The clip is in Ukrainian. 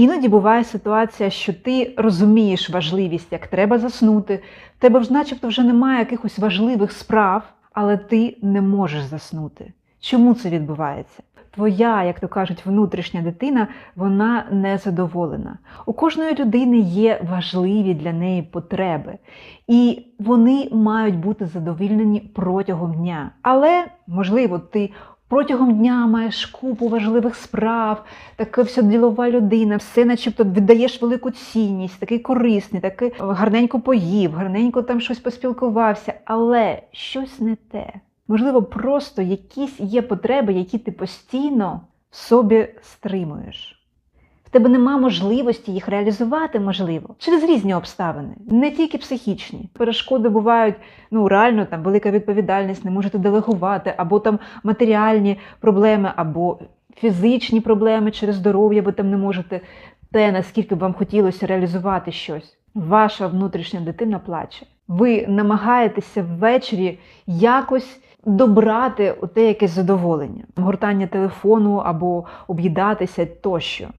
Іноді буває ситуація, що ти розумієш важливість, як треба заснути. Тебе начебто вже немає якихось важливих справ, але ти не можеш заснути. Чому це відбувається? Твоя, як то кажуть, внутрішня дитина, вона не задоволена. У кожної людини є важливі для неї потреби, і вони мають бути задовільнені протягом дня. Але, можливо, ти протягом дня маєш купу важливих справ, така вся ділова людина, все начебто віддаєш велику цінність, такий корисний, такий гарненько поїв, гарненько там щось поспілкувався, але щось не те. Можливо, просто якісь є потреби, які ти постійно собі стримуєш. В тебе нема можливості їх реалізувати, можливо, через різні обставини, не тільки психічні. Перешкоди бувають ну реально там велика відповідальність, не можете делегувати, або там матеріальні проблеми, або фізичні проблеми через здоров'я, ви там не можете те, наскільки б вам хотілося реалізувати щось. Ваша внутрішня дитина плаче. Ви намагаєтеся ввечері якось добрати оте якесь задоволення, гортання телефону або об'їдатися тощо.